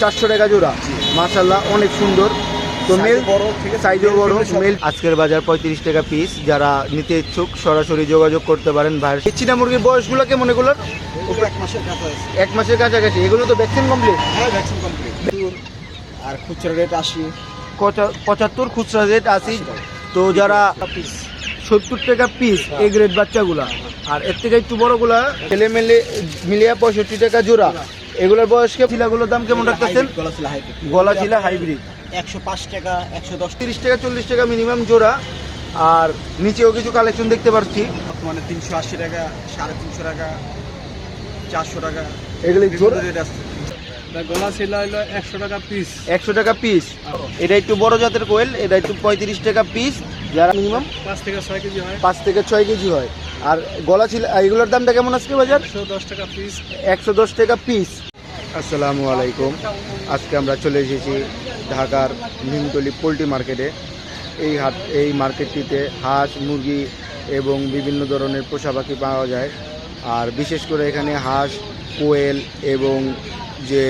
চারশো টাকা জোড়া। মাশাল্লাহ অনেক সুন্দর। তো মেল বড় সাইজও বড় মেল আজকের বাজার পঁয়ত্রিশ টাকা পিস যারা নিতে ইচ্ছুক সরাসরি যোগাযোগ করতে পারেন ভাইয়ের চীনা মুরগির বয়সগুলো কেমন এগুলোর? এগুলো এক মাসের কাটা আছে এক মাসের কাছাকাছি। এগুলো তো ভ্যাকসিন কমপ্লিট হ্যাঁ ভ্যাকসিন কমপ্লিট আর খুচরা রেট আশি। পঁচাত্তর খুচরা রেট আশি। তো যারা সত্তর টাকা পিস এই গ্রেড বাচ্চাগুলা। আর এর থেকে একটু বড়গুলা ছেলে মেলে মিলিয়ে পঁয়ষট্টি টাকা জোড়া। এগুলোর বয়সকে ছিলাগুলোর দাম কেমন রাখতেছেন? গলা ছিল হাইব্রিড গলা ছিলা হাইব্রিড একশো পাঁচ টাকা একশো দশ তিরিশ টাকা চল্লিশ টাকা মিনিমাম জোড়া। আর নিচেও কিছু কালেকশন দেখতে পাচ্ছি বর্তমানে তিনশো আশি টাকা সাড়ে তিনশো টাকা চারশো টাকা। এগুলি জোড়া? রেট আসছে গলা ছিল হলো একশো টাকা পিস একশো টাকা পিস এটা একটু বড় জাতের কোয়েল এটা একটু পঁয়ত্রিশ টাকা পিস যারা মিনিমাম পাঁচ থেকে ছয় কেজি হয়। পাঁচ থেকে ছয় কেজি হয়। আর গলা ছিল এগুলোর দামটা কেমন আজকে বাজার? একশো দশ টাকা পিস একশো দশ টাকা পিস আসসালামু আলাইকুম। আজকে আমরা চলে এসেছি ঢাকার নিমতলি পোলট্রি মার্কেটে। এই হাট এই মার্কেটটিতে হাঁস মুরগি এবং বিভিন্ন ধরনের পোষা পাখি পাওয়া যায়। আর বিশেষ করে এখানে হাঁস কোয়েল এবং যে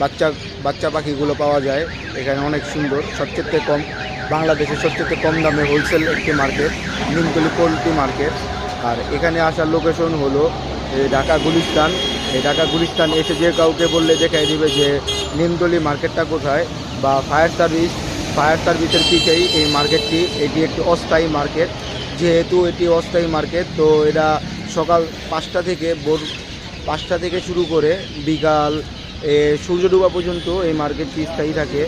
বাচ্চা বাচ্চা পাখিগুলো পাওয়া যায় এখানে অনেক সুন্দর সবচেয়ে কম বাংলাদেশের সবচেয়ে কম দামে হোলসেল একটি মার্কেট নিমতলি পোলট্রি মার্কেট আর এখানে আসার লোকেশন হলো ঢাকা গুলিস্তান। এই ঢাকা গুলিস্তান এসে যে কাউকে বললে দেখাই দিবে যে নিমতলি মার্কেটটা কোথায় বা ফায়ার সার্ভিস ফায়ার সার্ভিসের পিছেই এই মার্কেটটি এটি একটি অস্থায়ী মার্কেট যেহেতু এটি অস্থায়ী মার্কেট তো এটা সকাল পাঁচটা থেকে ভোর পাঁচটা থেকে শুরু করে বিকাল সূর্য ডুবা পর্যন্ত এই মার্কেটটি স্থায়ী থাকে।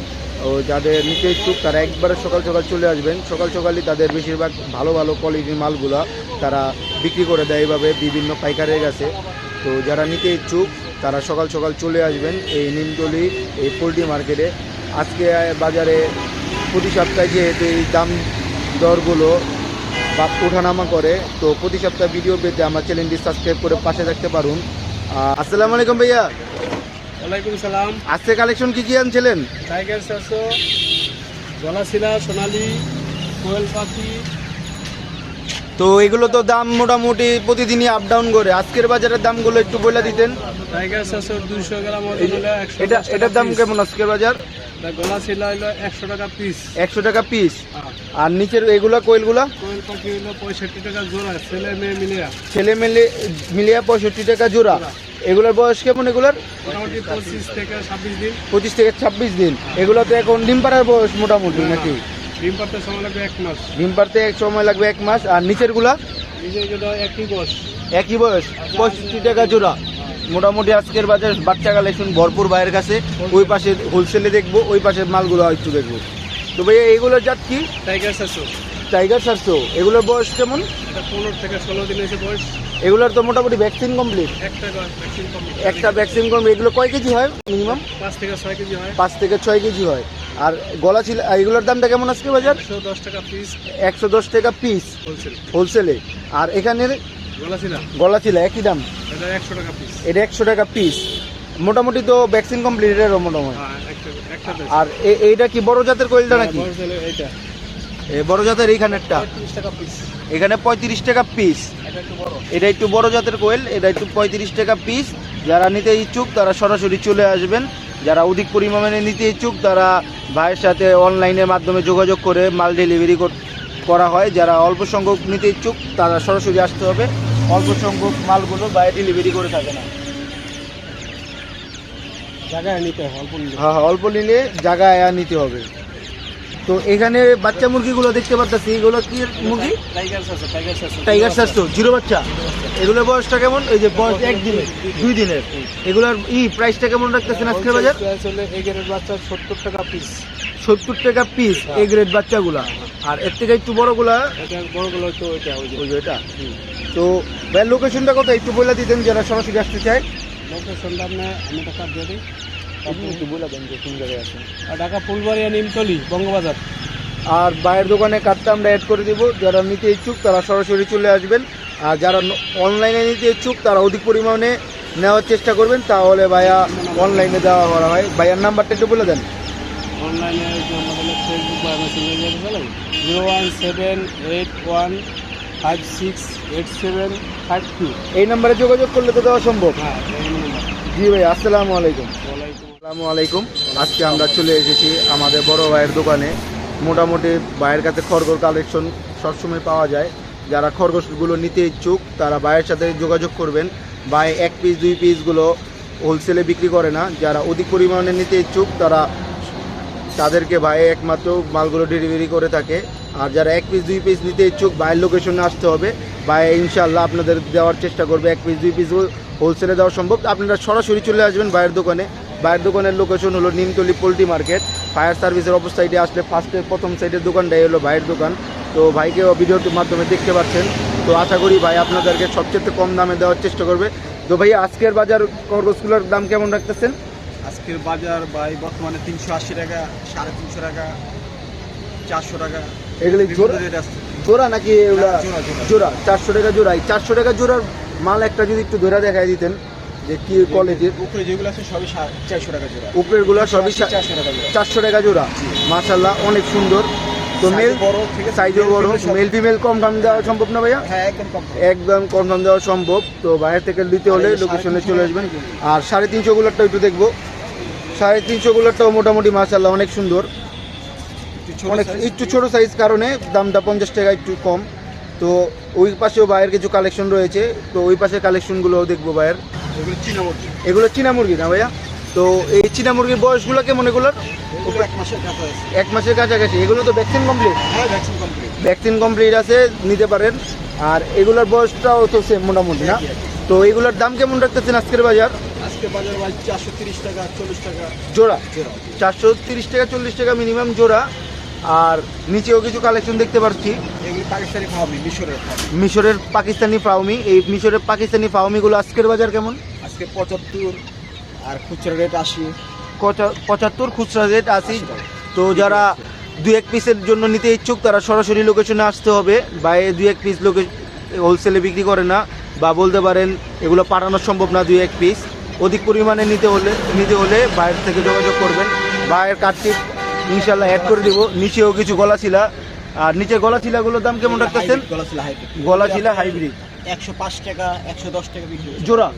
ও যাদের নিতে ইচ্ছুক, তারা একবারে সকাল সকাল চলে আসবেন। সকাল সকালই তাদের বেশিরভাগ ভালো ভালো কোয়ালিটির মালগুলা তারা বিক্রি করে দেয় এভাবে বিভিন্ন পাইকারের কাছে। তো যারা নিতে ইচ্ছুক, তারা সকাল সকাল চলে আসবেন এই নিমতলি, এই পোলট্রি মার্কেটে। আজকে বাজারে প্রতি সপ্তাহে যেহেতু এই দাম দরগুলো বা ওঠানামা করে, তো প্রতি সপ্তাহে ভিডিও পেতে আমার চ্যানেলটি সাবস্ক্রাইব করে পাশে থাকতে পারুন। আসসালামু আলাইকুম ভাইয়া। ওয়ালাইকুম সালাম। আজকে কালেকশন কি কি আনছিলেন? টাইগার চারশো গলাশিলা সোনালি কোয়েল পাখি। তো এগুলো তো দাম মোটামুটি প্রতিদিনই আপ ডাউন করে। আজকের বাজারের দামগুলো একটু বলে দিতেন। টাইগার চারশো দুইশো গ্রাম এটা এটার দাম কেমন আজকের বাজার? গলা শিলা হলো একশো টাকা পিস একশো টাকা পিস আর নিচের এগুলা কোয়েলগুলা? কোয়েল পাখি হলো পঁয়ষট্টি টাকা জোড়া ছেলে মেয়ে মিলিয়া। ছেলে মেলে মিলিয়ে পঁয়ষট্টি টাকা জোড়া। এগুলোর বয়স কেমন এগুলার? মোটামুটি পঁচিশ থেকে ছাব্বিশ দিন। পঁচিশ থেকে ছাব্বিশ দিন। এগুলো তো এখন ডিম পাড়ার বয়স মোটামুটি নাকি? ডিম পাড়তে সময় লাগবে এক মাস। ডিম পাড়তে এক সময় লাগবে এক মাস। আর নিচেরগুলা একই বয়স। একই বয়স। পঁয়ষট্টি টাকা জোড়া। মোটামুটি আজকের বাজার বাচ্চা কালেকশন ভরপুর বাইরের কাছে। ওই পাশে হোলসেলে দেখব ওই পাশের মালগুলো একটু দেখব। তো ভাইয়া এইগুলোর জাত কি? টাইগার চারশো টাইগার চারশো এগুলোর বয়স কেমন? পনেরো থেকে ষোলো দিন এসে বয়স। এগুলোর তো মোটামুটি ভ্যাকসিন কমপ্লিট একটা ভ্যাকসিন কমপ্লিট একটা ভ্যাকসিন কমপ্লিট এগুলো কয় কেজি হয় মিনিমাম পাঁচ থেকে ছয় কেজি হয়। পাঁচ থেকে ছয় কেজি হয়। আর গলা ছিল এগুলোর দামটা কেমন আজকে বাজার? একশো দশ টাকা পিস একশো দশ টাকা পিস হোলসেল হোলসেলে আর এখানের গলা ছিল? একই দাম। এটা একশো টাকা পিস মোটামুটি তো ভ্যাকসিন কমপ্লিট মোটামুটি। হ্যাঁ। আর এইটা কি বড় জাতের কোয়েলটা হ্যাঁ, নাকি? বড় জাতের এইখানেরটা? এখানে পঁয়ত্রিশ টাকা পিস এটা একটু বড়। এটা একটু বড় জাতের কোয়েল এটা একটু পঁয়ত্রিশ টাকা পিস যারা নিতে ইচ্ছুক তারা সরাসরি চলে আসবেন। যারা অধিক পরিমাণে নিতে ইচ্ছুক তারা ভাইয়ের সাথে অনলাইনের মাধ্যমে যোগাযোগ করে মাল ডেলিভারি করা হয়। যারা অল্প সংখ্যক নিতে ইচ্ছুক তারা সরাসরি আসতে হবে। অল্প সংখ্যক মালগুলো বাইরে ডেলিভারি করে থাকে না। জায়গায় নিতে হয় অল্প হ্যাঁ হ্যাঁ অল্প নিলে জায়গায় নিতে হবে। তো এখানে বাচ্চা মুরগিগুলো দেখতে পাচ্ছি এগুলো কি মুরগি? টাইগার স্বাস্থ্য জিরো বাচ্চা। এগুলোর বয়সটা কেমন? এই যে বয়স একদিনের দুই দিনের। এগুলোর ই প্রাইসটা কেমন রাখতেছেন আজকের বাজার? বাচ্চা সত্তর টাকা পিস সত্তর টাকা পিস এ গ্রেড বাচ্চাগুলা। আর এর থেকে একটু বড়গুলা? বড়গুলো তো ওইটা ওই যে। ওই এটা তো ভাই লোকেশনটা কত একটু বলে দিতেন যারা সরাসরি আসতে চায়। লোকেশনটা আপনি আমি টাকা দিয়ে দিই। আপনি একটু বলে দেন যে কোন জায়গায় ঢাকা ফুলবাড়িয়া নিমতলি বঙ্গবাজার। আর বাইরের দোকানে কার্ডটা আমরা অ্যাড করে দিব। যারা নিতে ইচ্ছুক তারা সরাসরি চলে আসবেন। আর যারা অনলাইনে নিতে ইচ্ছুক তারা অধিক পরিমাণে নেওয়ার চেষ্টা করবেন। তাহলে ভাইয়া অনলাইনে দেওয়া করা হয়। ভাইয়ার নাম্বারটা একটু বলে দেন। অনলাইনে আমাদের ফেসবুক বা মেসেঞ্জার চালাই zero one seven eight one five six eight seven five two এই নাম্বারে যোগাযোগ করলে তো দেওয়া সম্ভব। হ্যাঁ জি ভাই আসসালামু আলাইকুম। আসসালামু আলাইকুম। আজকে আমরা চলে এসেছি আমাদের বড় ভাইয়ের দোকানে। মোটামুটি ভাইয়ের কাছে খরগোশ কালেকশন সবসময় পাওয়া যায়। যারা খরগোশগুলো নিতে ইচ্ছুক, তারা ভাইয়ের সাথে যোগাযোগ করবেন। ভাই এক পিস দুই পিসগুলো হোলসেলে বিক্রি করে না। যারা অধিক পরিমাণে নিতে ইচ্ছুক, তারা তাদেরকে ভাই একমাত্র মালগুলো ডেলিভারি করে থাকে। আর যারা এক পিস দুই পিস নিতে ইচ্ছুক, ভাইয়ের লোকেশনে আসতে হবে। ভাই ইনশাল্লাহ আপনাদের দেওয়ার চেষ্টা করবে। এক পিস দুই পিস হোলসেলে দেওয়া সম্ভব। আপনারা সরাসরি চলে আসবেন ভাইয়ের দোকানে। ভাইয়ের দোকানের লোকেশন হলো নিমতলি পোলট্রি মার্কেট। ফায়ার সার্ভিসের অপর সাইডে আসলে ফার্স্টে প্রথম সাইডের দোকানটাই হলো ভাইয়ের দোকান। তো ভাইকে ভিডিওটির মাধ্যমে দেখতে পাচ্ছেন। তো আশা করি ভাই আপনাদেরকে সবচেয়ে কম দামে দেওয়ার চেষ্টা করবে। তো ভাই আজকের বাজার খরগোশগুলোর দাম কেমন রাখতেছেন? আজকের বাজার ভাই বর্তমানে তিনশো আশি টাকা সাড়ে তিনশো টাকা চারশো টাকা। এগুলি জোড়া? নাকি এগুলা জোড়া, চারশো টাকা জোড়া। এই চারশো টাকা জোড়ার মাল একটা যদি একটু ধরে দেখাই দিতেন। যে কি কোয়ালিটির উপরে যেগুলো আছে সবই চারশো টাকা জোড়া। উপরের সবই চারশো টাকা জোড়া। চারশো টাকা জোড়া। মাশাল্লাহ অনেক সুন্দর। তো মেল বড়, সাইজও বড়। মেল ফিমেল কম দাম দেওয়া সম্ভব না ভাইয়া? হ্যাঁ একদম কম দাম। দেওয়া সম্ভব। তো বাইরে থেকে নিতে হলে লোকেশনে চলে আসবেন। আর সাড়ে তিনশো গুলোরটা একটু দেখব। সাড়ে তিনশো গুলোরটাও মোটামুটি মাশাল্লাহ অনেক সুন্দর। অনেক একটু ছোট সাইজ কারণে দামটা পঞ্চাশ টাকা একটু কম। তো ওই পাশেও বাইরের কিছু কালেকশন রয়েছে। তো ওই পাশের কালেকশনগুলোও দেখব বাইরের এগুলো চীনা মুরগি। এগুলো চীনা মুরগি না ভাইয়া? তো এই চীনা মুরগির বয়সগুলো কেমন এগুলোর? এক মাসের কাছাকাছি। এগুলো তো ভ্যাকসিন কমপ্লিট ভ্যাকসিন কমপ্লিট আছে নিতে পারেন। আর এগুলোর বয়সটাও তো সেম মোটামুটি না? তো এগুলোর দাম কেমন রাখতেছেন আজকের বাজার? চারশো তিরিশ টাকা চল্লিশ টাকা। জোড়া? চারশো তিরিশ টাকা চল্লিশ টাকা মিনিমাম জোড়া। আর নিচেও কিছু কালেকশন দেখতে পাচ্ছি। পাকিস্তানি মিশরের মিশরের পাকিস্তানি ফাউমি এই মিশরের পাকিস্তানি ফাউমিগুলো আজকের বাজার কেমন? আজকে পঁচাত্তর আর খুচরা রেট আশি। পঁচা- পঁচাত্তর খুচরা রেট আশি। তো যারা দু এক পিসের জন্য নিতে ইচ্ছুক তারা সরাসরি লোকেশনে আসতে হবে। বা দুই এক পিস লোকে হোলসেলে বিক্রি করে না বা বলতে পারেন এগুলো পাঠানো সম্ভব না দু এক পিস অধিক পরিমাণে নিতে হলে নিতে হলে বাইরের থেকে যোগাযোগ করবেন। বাইরের কার্ডটি ইনশাল্লাহ অ্যাড করে দিব। নিচেও কিছু গলা ছিলা আর নিচে গলা ছিলাগুলোর দাম কেমন রাখতেছেন? গলা ছিল হাইব্রিড একশো পাঁচ টাকা একশো দশ টাকা জোড়া?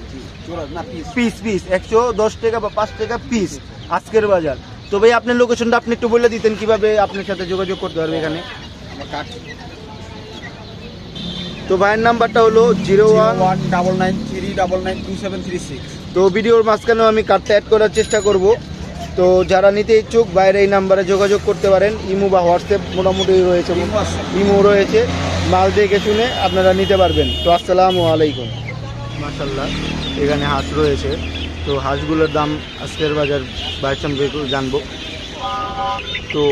পিস পিস একশো দশ টাকা বা পাঁচ টাকা পিস আজকের বাজার। তো ভাই আপনার লোকেশনটা আপনি একটু বলে দিতেন কীভাবে আপনার সাথে যোগাযোগ করতে পারবে এখানে? তো ভাইয়ের নাম্বারটা হলো zero one one double nine three double nine two seven three six. তো ভিডিওর মাঝখানেও আমি কার্ডটা অ্যাড করার চেষ্টা করব। তো যারা নিতে ইচ্ছুক বাইরে এই নাম্বারে যোগাযোগ করতে পারেন। ইমো বা হোয়াটসঅ্যাপ মোটামুটি রয়েছে। ইমো রয়েছে। মাল দেখে শুনে আপনারা নিতে পারবেন। তো আসসালামু আলাইকুম। মাশাল্লাহ এখানে হাঁস রয়েছে। তো হাঁসগুলোর দাম আজকের বাজার বাইর জানব। তো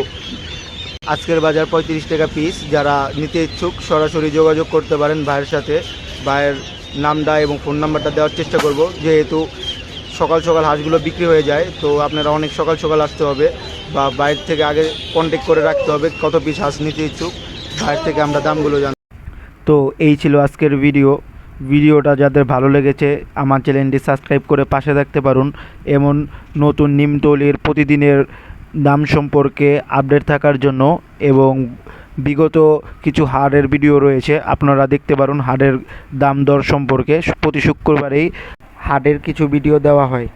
আজকের বাজার পঁয়ত্রিশ টাকা পিস যারা নিতে ইচ্ছুক সরাসরি যোগাযোগ করতে পারেন ভাইয়ের সাথে। ভাইয়ের নামটা এবং ফোন নাম্বারটা দেওয়ার চেষ্টা করব। যেহেতু সকাল সকাল হাঁসগুলো বিক্রি হয়ে যায়, তো আপনারা অনেক সকাল সকাল আসতে হবে বা বাইরে থেকে আগে কন্ট্যাক্ট করে রাখতে হবে কত পিস হাঁস নিতে ইচ্ছুক, বাইরে থেকে আমরা দামগুলো জান তো এই ছিল আজকের ভিডিও ভিডিওটা যাদের ভালো লেগেছে, আমার চ্যানেলটি সাবস্ক্রাইব করে পাশে থাকতে পারুন। এমন নতুন নিমতলির প্রতিদিনের দাম সম্পর্কে আপডেট থাকার জন্য এবং বিগত কিছু হাড়ের ভিডিও রয়েছে, আপনারা দেখতে পারুন হাড়ের দাম দর সম্পর্কে। প্রতি শুক্রবারেই হাটের কিছু ভিডিও দেওয়া হয়।